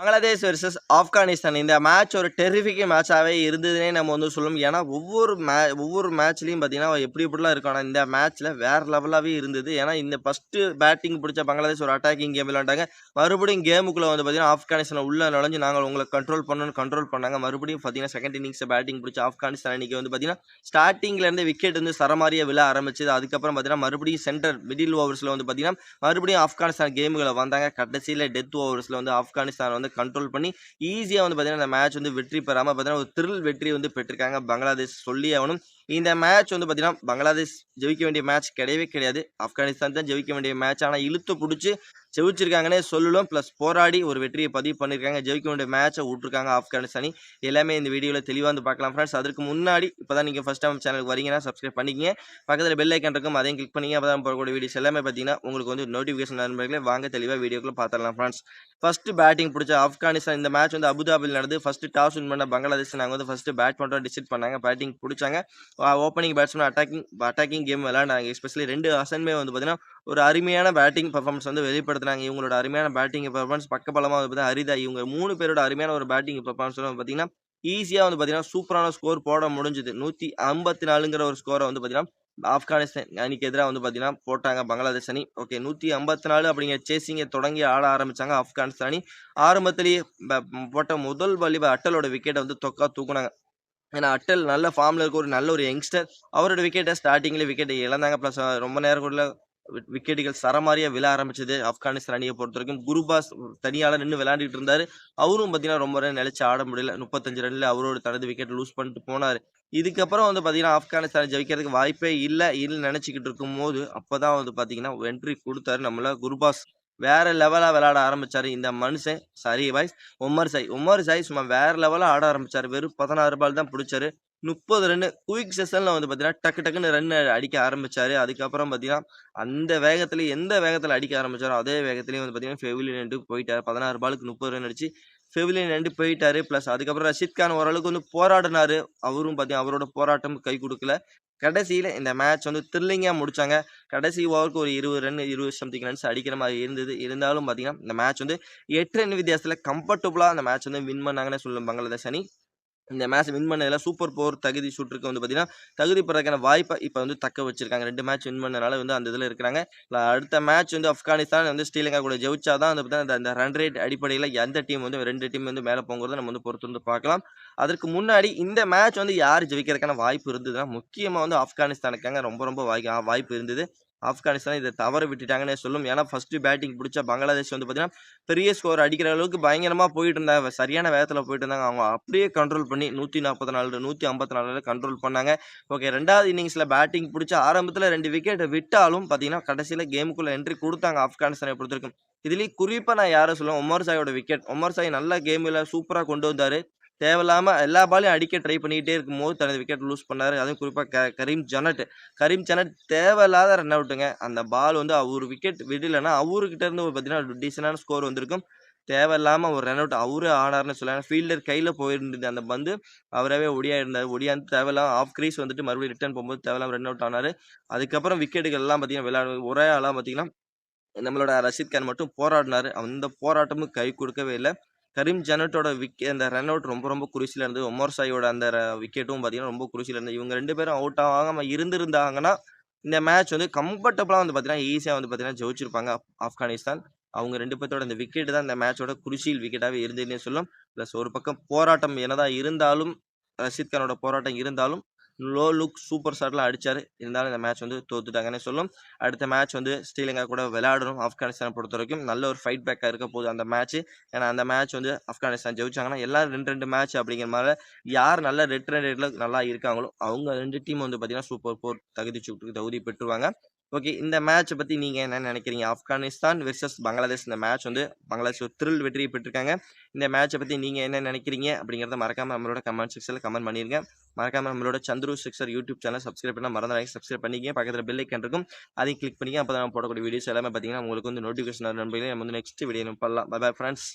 Bangladesh versus Afghanistan. இந்த match ஒரு terrific மேட்சாகவே இருந்ததுன்னே நம்ம வந்து சொல்லணும் ஏன்னா ஒவ்வொரு மே ஒவ்வொரு மேட்ச்லையும் பார்த்தீங்கன்னா எப்படி எப்படிலாம் இருக்கும். ஆனால் இந்த மேட்ச்சில் வேறு லெவலாகவே இருந்தது. ஏன்னா இந்த ஃபஸ்ட்டு பேட்டிங் பிடிச்ச பங்களாதேஷ் ஒரு அட்டாக்கிங் கேம் விளையாண்டாங்க. மறுபடியும் கேமுக்குள்ளே வந்து பார்த்தீங்கன்னா ஆப்கானிஸ்தான் உள்ளே நுழைஞ்சு நாங்கள் உங்களை கண்ட்ரோல் பண்ணணும்னு கண்ட்ரோல் பண்ணாங்க. மறுபடியும் பார்த்தீங்கன்னா செகண்ட் இன்னிங்ஸ் பேட்டிங் பிடிச்ச ஆப்கானிஸ்தான் அன்றைக்கி வந்து பார்த்தீங்கன்னா ஸ்டார்டிங்லேருந்து விக்கெட் வந்து சரமாரியாக விழ ஆரம்பிச்சது. அதுக்கப்புறம் பார்த்தீங்கன்னா மறுபடியும் சென்டர் மிடில் ஓவர்ஸில் வந்து பார்த்தீங்கன்னா மறுபடியும் ஆப்கானிஸ்தான் கேமுகளை வந்தாங்க. கடைசியில் டெத் ஓவர்ஸில் வந்து ஆப்கானிஸ்தான் வந்து கண்ட்ரோல் பண்ணி ஈஸியாக வந்து பார்த்தீங்கன்னா அந்த மேட்ச் வந்து வெற்றி பெறாமல் பார்த்தீங்கன்னா ஒரு த்ரில் வெற்றி வந்து பெற்றிருக்காங்க பங்களாதேஷ். சொல்லி ஆகணும். இந்த மேட்ச் வந்து பார்த்தீங்கன்னா பங்களாதேஷ் ஜெயிக்க வேண்டிய மேட்ச் கிடையவே கிடையாது. ஆப்கானிஸ்தான் தான் ஜெயிக்க வேண்டிய மேட்ச் ஆனால் இழுத்து பிடிச்சி ஜெயிச்சிருக்காங்கன்னே சொல்லலாம். ப்ளஸ் போராடி ஒரு வெற்றியை பதிவு பண்ணியிருக்காங்க ஜெயிக்க வேண்டிய மேட்சை விட்ருக்காங்க ஆப்கானிஸ்தானி. எல்லாமே இந்த வீடியோவில் தெளிவாக வந்து பார்க்கலாம் ஃப்ரெண்ட்ஸ் அதுக்கு முன்னாடி இப்போ தான் நீங்கள் ஃபஸ்ட் டைம் சேனலுக்கு வரீங்கன்னா சப்ஸ்கிரைப் பண்ணிக்கிங்க. பக்கத்தில் பெல் ஐக்கன் இருக்கும். அதையும் கிளிக் பண்ணிங்க. அப்போ தான் போகக்கூடிய வீடியோஸ் எல்லாமே பார்த்தீங்கன்னா உங்களுக்கு வந்து நோட்டிஃபிகேஷன் நண்பர்களே. வாங்க தெளிவாக வீடியோக்குள்ள பார்த்துடலாம் ஃப்ரெண்ட்ஸ் ஃபஸ்ட்டு பேட்டிங் பிடிச்ச ஆப்கானிஸ்தான். இந்த மேட்ச் வந்து அபுதாபியில் நடந்து ஃபஸ்ட்டு டாஸ் வின் பண்ண பங்களாதேஷ். நாங்கள் வந்து ஃபஸ்ட்டு பேட் பண்ணுறோம் டிசைட் பண்ணாங்க. பேட்டிங் பிடிச்சாங்க. Opening batsman attacking attacking game விளையாண்டாங்க எஸ்பெஷலி ரெண்டு அசன்மே வந்து பார்த்தீங்கன்னா ஒரு அருமையான பேட்டிங் பர்ஃபார்மன்ஸ் வந்து வெளிப்படுத்துனாங்க. இவங்களோட அருமையான பேட்டிங் பர்ஃபார்மன்ஸ் பக்கபலமாக வந்து பார்த்தீங்கன்னா அரிதா. இவங்க மூணு பேரோட அருமையான ஒரு பேட்டிங் பர்ஃபார்மன்ஸ் வந்து பார்த்தீங்கன்னா ஈஸியாக வந்து பார்த்தீங்கன்னா சூப்பரான ஸ்கோர் போட முடிஞ்சுது. நூற்றி ஐம்பத்தி நாலுங்கிற ஒரு ஸ்கோரை வந்து பார்த்தீங்கன்னா ஆப்கானிஸ்தான் அணிக்கு எதிராக வந்து பார்த்தீங்கன்னா போட்டாங்க பங்களாதேஷ் அணி. ஓகே நூற்றி ஐம்பத்தி நாலு அப்படிங்கிற சேசிங்கை தொடங்கி ஆட ஆரம்பித்தாங்க ஆப்கானிஸ்தான் அணி. ஆரம்பத்திலேயே போட்ட முதல் பலி அட்டலோட விக்கெட்டை வந்து தொக்கா தூக்குனாங்க. ஏன்னா அட்டல் நல்ல ஃபார்மில் இருக்க. ஒரு நல்ல ஒரு யங்ஸ்டர் அவரோட விக்கெட்டை ஸ்டார்டிங்கில் விக்கெட்டை இழந்தாங்க. ப்ளஸ் ரொம்ப நேரம் கூட விக்கெட்டுகள் சரமாரியாக விழ ஆரம்பிச்சது. ஆப்கானிஸ்தான் அணியை பொறுத்த வரைக்கும் குருபாஸ் தனியால் நின்று விளையாண்டுட்டு இருந்தார். அவரும் பார்த்தீங்கன்னா ரொம்ப நேரம் நிலைச்சு ஆட முடியல. முப்பத்தஞ்சு ரனில் அவரோட தனது விக்கெட் லூஸ் பண்ணிட்டு போனார். இதுக்கப்புறம் வந்து பார்த்தீங்கன்னா ஆப்கானிஸ்தான் ஜெயிக்கிறதுக்கு வாய்ப்பே இல்லை. இல்லை நினச்சிக்கிட்டு இருக்கும்போது அப்போ தான் வந்து பார்த்தீங்கன்னா என்ட்ரி கொடுத்தாரு நம்மள குருபாஸ். வேற லெவலாக விளாட ஆரம்பிச்சார். இந்த மனுஷன் சரி voice Omarzai Omarzai சும்மா வேற லெவலாக ஆட ஆரம்பிச்சார். வெறும் பதினாறு பால் தான் பிடிச்சாரு. முப்பது ரன்னு குயிக் செஷனில் வந்து பார்த்தீங்கன்னா டக்கு டக்குன்னு ரன் அடிக்க ஆரம்பிச்சாரு. அதுக்கப்புறம் பார்த்தீங்கன்னா அந்த வேகத்துல எந்த வேகத்தில் அடிக்க ஆரம்பிச்சாரோ அதே வேகத்துலேயும் வந்து பார்த்தீங்கன்னா ஃபெவிலியன் ரெண்டு போயிட்டார். பதினாறு பாலுக்கு முப்பது ரன் அடிச்சு ஃபெவிலியன் ரெண்டு போயிட்டாரு. ப்ளஸ் அதுக்கப்புறம் ரஷித் கான் ஓரளவுக்கு வந்து போராடினாரு. அவரும் பார்த்தீங்கன்னா அவரோட போராட்டம் கை கொடுக்கல. கடைசியில் இந்த மேட்ச் வந்து த்ரில்லிங்காக முடித்தாங்க கடைசி ஓவருக்கு ஒரு இருபது ரன் இருபது சம்திங் ரன்ஸ் அடிக்கிற மாதிரி இருந்தது. இருந்தாலும் பார்த்தீங்கன்னா இந்த மேட்ச் வந்து எட்டு ரன் வித்தியாசத்தில் கம்ஃபர்டபுளாக அந்த மேட்ச் வந்து வின் பண்ணாங்கன்னு சொல்லும் பங்களாதேஷ் அணி. இந்த மேட்ச் வின் பண்ணதில் சூப்பர் போர் தகுதி சுற்றுக்கு வந்து பார்த்தீங்கன்னா தகுதி பெறக்கான வாய்ப்பை இப்போ வந்து தக்க வச்சிருக்காங்க. ரெண்டு மேட்ச் வின் பண்ணனால வந்து அந்த இதில் இருக்கிறாங்க. அடுத்த மேட்ச் வந்து ஆப்கானிஸ்தான் வந்து ஸ்ரீலங்கா கூட ஜெயிச்சா தான் வந்து பார்த்தீங்கன்னா அந்த- ரன் ரேட் அடிப்படையில் எந்த டீம் வந்து ரெண்டு டீம் வந்து மேலே போங்கிறத நம்ம வந்து பொறுத்து வந்து பார்க்கலாம். அதற்கு முன்னாடி இந்த மேட்ச் வந்து யார் ஜெயிக்கிறதுக்கான வாய்ப்பு இருந்ததுன்னா முக்கியமாக வந்து ஆப்கானிஸ்தானுக்காங்க ரொம்ப ரொம்ப வாய் வாய்ப்பு இருந்தது ஆப்கானிஸ்தான் இதை தவற விட்டுட்டாங்கன்னே சொல்லும். ஏன்னா ஃபஸ்ட்டு பேட்டிங் பிடிச்ச பங்களாதேஷ் வந்து பார்த்தீங்கன்னா பெரிய ஸ்கோர் அடிக்கிற அளவுக்கு பயங்கரமாக போயிட்டு இருந்தாங்க. சரியான வேகத்தில் போயிட்டு இருந்தாங்க. அவங்க அப்படியே கண்ட்ரோல் பண்ணி நூற்றி நாற்பத்தி நாலு நூற்றி ஐம்பத்தி நாலு கண்ட்ரோல் பண்ணாங்க. ஓகே ரெண்டாவது இன்னிங்ஸில் பேட்டிங் பிடிச்ச ஆரம்பத்தில் ரெண்டு விக்கெட்டை விட்டாலும் பார்த்தீங்கன்னா கடைசியில் கேமுக்குள்ளே என்ட்ரி கொடுத்தாங்க ஆப்கானிஸ்தானை பொறுத்திருக்கும் இதுலேயும் குறிப்பாக நான் யாரை சொல்லுவேன்? உமர் சாயோட விக்கெட் உமர் சாய் நல்ல கேமில் சூப்பராக கொண்டு வந்தார். தேவையில்லாமல் எல்லா பாலையும் அடிக்க ட்ரை பண்ணிக்கிட்டே இருக்கும்போது தனது விக்கெட் லூஸ் பண்ணாரு. அதுவும் குறிப்பாக க கரீம் ஜனட். கரீம் ஜனட் தேவையில்லாத ரன் அவுட்டுங்க அந்த பால் வந்து அவர் விக்கெட் விடலைன்னா அவர்கிட்ட இருந்து ஒரு பார்த்தீங்கன்னா டீசெண்டான ஸ்கோர் வந்திருக்கும். தேவையில்லாம ஒரு ரன் அவுட் அவரே ஆனார்னு சொல்லலாம். ஃபீல்டர் கையில் போயிருந்தது. அந்த பந்து அவரவே ஒடியா இருந்தார் ஒடியாந்து தேவையில்லாம ஆஃப் கிரீஸ் வந்துட்டு மறுபடியும் ரிட்டர்ன் போகும்போது தேவையில்லாமல் ரன் அவுட் ஆனார். அதுக்கப்புறம் விக்கெட்டுகள் எல்லாம் பார்த்தீங்கன்னா விளையாடு ஒரே ஆளாக பார்த்தீங்கன்னா நம்மளோட ரஷீத் கான் மட்டும் போராடினார். அந்த போராட்டமும் கை கொடுக்கவே இல்லை. கரீம் ஜனட்டோட விக்கெ அந்த ரன் அவுட் ரொம்ப ரொம்ப குருசியில் இருந்தது. ஒமர் சாயோட அந்த விக்கெட்டும் பார்த்தீங்கன்னா ரொம்ப குருசியில் இருந்தது. இவங்க ரெண்டு பேரும் அவுட் ஆகாமல் இருந்திருந்தாங்கன்னா இந்த மேட்ச் வந்து கம்ஃபர்டபுளாக வந்து பார்த்தீங்கன்னா ஈஸியாக வந்து பார்த்தீங்கன்னா ஜெயிச்சிருப்பாங்க ஆப்கானிஸ்தான். அவங்க ரெண்டு பேர்த்தோட அந்த விக்கெட் தான் இந்த மேட்சோட குருசியில் விக்கெட்டாகவே இருந்ததுன்னே சொல்லும். ப்ளஸ் ஒரு பக்கம் போராட்டம் என்னதான் இருந்தாலும் ரஷீத் கானோட போராட்டம் இருந்தாலும் லோ லுக் சூப்பர் ஷாட்லாம் அடித்தார் இருந்தாலும் இந்த மேட்ச் வந்து தோத்துட்டாங்கன்னு சொல்லும். அடுத்த மேட்ச் வந்து ஸ்ரீலங்கா கூட விளையாடணும் ஆப்கானிஸ்தானை பொறுத்த வரைக்கும் நல்ல ஒரு ஃபைட் பேக்காக இருக்க போகுது அந்த மேட்ச். ஏன்னா அந்த மேட்ச் வந்து ஆப்கானிஸ்தான் ஜெயிச்சாங்கன்னா எல்லாரும் ரெண்டு ரெண்டு மேட்ச் அப்படிங்கிற மாதிரி யார் நல்ல ரெட் ரேட்டில் நல்லா இருக்காங்களோ அவங்க ரெண்டு டீம் வந்து பார்த்தீங்கன்னா சூப்பர் போர் தகுதி சுற்றுக்கு தகுதி பெற்றுவாங்க ஓகே இந்த மேட்ச்சை பற்றி நீங்கள் என்ன நினைக்கிறீங்க? ஆப்கானிஸ்தான் வெர்சஸ் பங்களாதேஷ். இந்த மேட்ச் வந்து பங்களாதேஷ் ஒரு த்ரில் வெற்றி பெற்றிருக்காங்க. இந்த மேட்ச்சை பற்றி நீங்கள் என்ன நினைக்கிறீங்க? அப்படிங்கிறத மறக்காமல் நம்மளோட கமெண்ட் செக்ஷனில் கமெண்ட் பண்ணிருங்க. மறக்காமல் நம்மளோட Chandru sixer YouTube channel subscribe பண்ணால் மறந்துடாங்க சப்ஸ்கிரைப் பண்ணிக்க பக்கத்தில் பெல் ஐக்கன் இருக்கும். அதையும் கிளிக் பண்ணிக்க அப்போ தான் நம்ம போடக்கூடிய வீடியோஸ் எல்லாமே பார்த்தீங்கன்னா உங்களுக்கு வந்து நோட்டிஃபிகேஷன் நண்பர்களே. நம்ம வந்து நெக்ஸ்ட் வீடியோ பண்ணலாம். Bye bye friends